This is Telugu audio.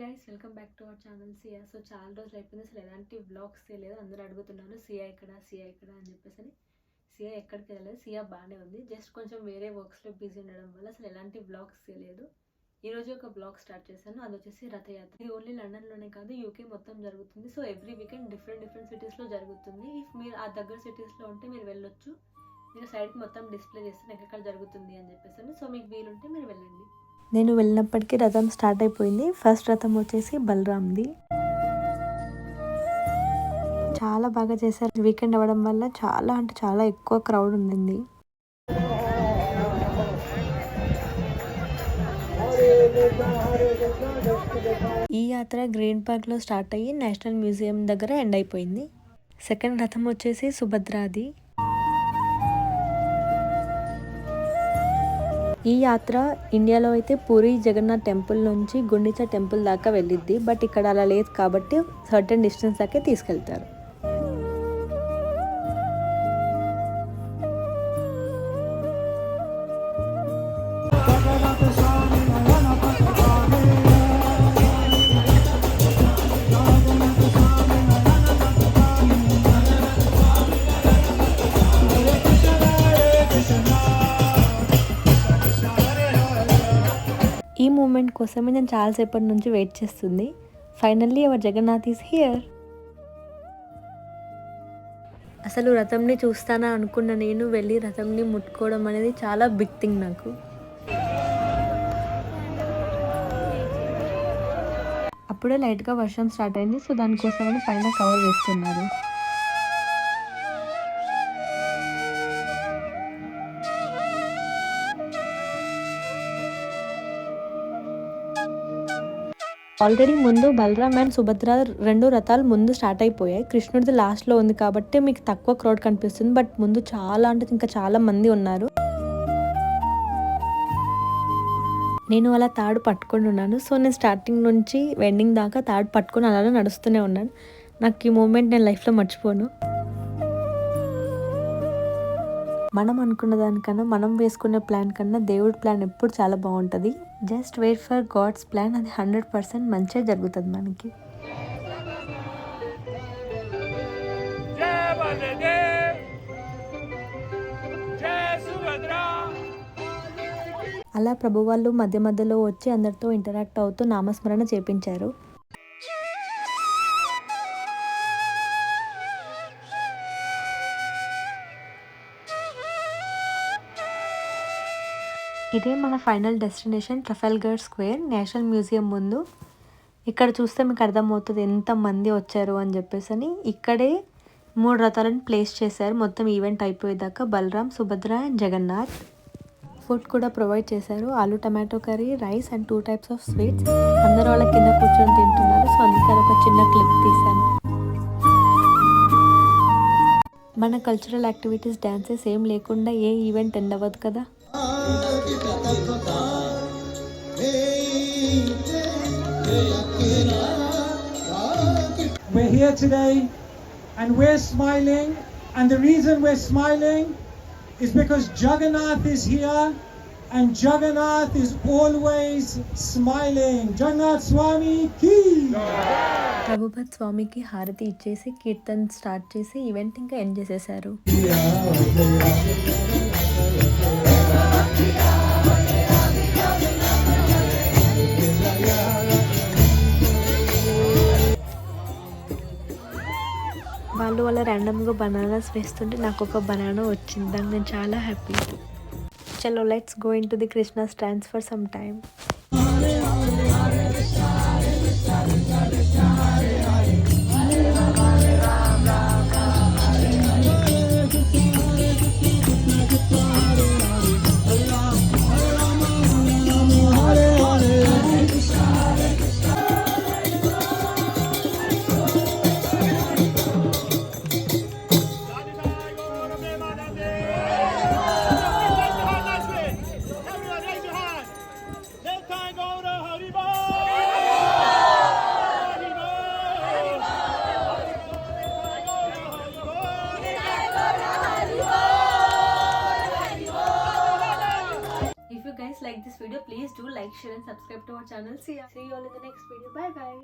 Guys welcome back to our channel Siya so చాలా రోజులు అయిపోయింది. అసలు ఎలాంటి బ్లాగ్స్ చేయలేదు అందరూ అడుగుతున్నారు సియా ఇక్కడ సియా ఎక్కడ? అని చెప్పేసి అని. సియా ఎక్కడికి వెళ్ళలేదు. సియా బాగానే ఉంది. జస్ట్ కొంచెం వేరే వర్క్స్లో బిజీ ఉండడం వల్ల అసలు ఎలాంటి బ్లాగ్స్ చేయలేదు ఈరోజు ఒక బ్లాగ్ స్టార్ట్ చేశాను. అది వచ్చేసి రథయాత్ర. ఇది ఓన్లీ లండన్లోనే కాదు యూకే మొత్తం జరుగుతుంది. So every weekend different different సిటీస్లో జరుగుతుంది. ఇఫ్ మీరు ఆ దగ్గర సిటీస్లో ఉంటే మీరు వెళ్ళొచ్చు. మీరు సైడ్కి మొత్తం డిస్ప్లే చేస్తాను ఎక్కడ జరుగుతుంది అని చెప్పేసి సో మీకు వీలుంటే మీరు వెళ్ళండి. నేను వెళ్ళినప్పటికీ రథం స్టార్ట్ అయిపోయింది. ఫస్ట్ రథం వచ్చేసి బలరామ్ది చాలా బాగా చేశారు. వీకెండ్ అవ్వడం వల్ల చాలా అంటే చాలా ఎక్కువ క్రౌడ్ ఉండింది. ఈ యాత్ర గ్రీన్ పార్క్లో స్టార్ట్ అయ్యి నేషనల్ మ్యూజియం దగ్గర ఎండ్ అయిపోయింది. సెకండ్ రథం వచ్చేసి సుభద్రాది. ఈ యాత్ర ఇండియాలో అయితే పూరి జగన్నాథ్ టెంపుల్ నుంచి గుండిచా టెంపుల్ దాకా వెళ్ళిద్ది బట్ ఇక్కడ అలా లేదు కాబట్టి సర్టెన్ డిస్టెన్స్ దాకే తీసుకెళ్తారు. మూమెంట్ కోసమే నేను చాలాసేపటి నుంచి వెయిట్ చేస్తుంది. Finally our Jagannath is here అసలు రథంని చూస్తానా అనుకున్న నేను వెళ్ళి రథంని ముట్టుకోవడం అనేది చాలా బిగ్ థింగ్ నాకు. అప్పుడే లైట్గా వర్షం స్టార్ట్ అయింది సో దానికోసమని పైన కవర్ వేస్తున్నారు. ఆల్రెడీ ముందు బలరామ్ అండ్ సుభద్ర రెండు రథాలు ముందు స్టార్ట్ అయిపోయాయి. కృష్ణుడిది లాస్ట్లో ఉంది కాబట్టి మీకు తక్కువ క్రౌడ్ కనిపిస్తుంది. బట్ ముందు చాలా అంటే ఇంకా చాలా మంది ఉన్నారు. నేను అలా తాడు పట్టుకొని ఉన్నాను. సో నేను స్టార్టింగ్ నుంచి వెండింగ్ దాకా తాడు పట్టుకొని అలానే నడుస్తూనే ఉన్నాను. నాకు ఈ మూమెంట్ నేను లైఫ్లో మర్చిపోను. మనం అనుకున్న దానికన్నా మనం వేసుకునే ప్లాన్ కన్నా దేవుడి ప్లాన్ ఎప్పుడు చాలా బాగుంటుంది. Just wait for God's plan అది హండ్రెడ్ పర్సెంట్ మంచిగా జరుగుతుంది మనకి. అలా ప్రభు వాళ్ళు మధ్య మధ్యలో వచ్చి అందరితో ఇంటరాక్ట్ అవుతూ నామస్మరణ చేపించారు. ఇదే మన final destination Trafalgar square national museum ముందు. ఇక్కడ చూస్తే మీకు అర్థమవుతుంది ఎంత మంది వచ్చారు అని చెప్పేసి అని ఇక్కడే మూడు రథాలను ప్లేస్ చేశారు. మొత్తం ఈవెంట్ అయిపోయేదాకా బలరామ్ సుభద్ర అండ్ జగన్నాథ్. ఫుడ్ కూడా ప్రొవైడ్ చేశారు. Aloo tomato curry rice and two types of sweets అందరూ వాళ్ళ కింద కూర్చొని తింటున్నారు. సో అందుకే ఒక చిన్న క్లిప్ తీశాను. మన కల్చరల్ యాక్టివిటీస్ డ్యాన్సెస్ ఏం లేకుండా ఏ ఈవెంట్ ఎండ్ అవ్వదు కదా? Here today and we're smiling, and the reason we're smiling is because Jagannath is here and Jagannath is always smiling. Jagannath Swami ki! Prabhupad స్వామికి హారతి ఇచ్చేసి కీర్తన్ స్టార్ట్ చేసి ఈవెంట్ ఇంకా ఎండ్ చేసేసారు వాళ్ళు వాళ్ళ ర్యాండమ్గా బనానాస్ వేస్తుంటే నాకు ఒక బనానా వచ్చింది. దానికి నేను చాలా హ్యాపీ చలో let's go into the Krishna transfer some time this video, please do like, share and subscribe to our channel. See ya. See you all in the next video. Bye bye.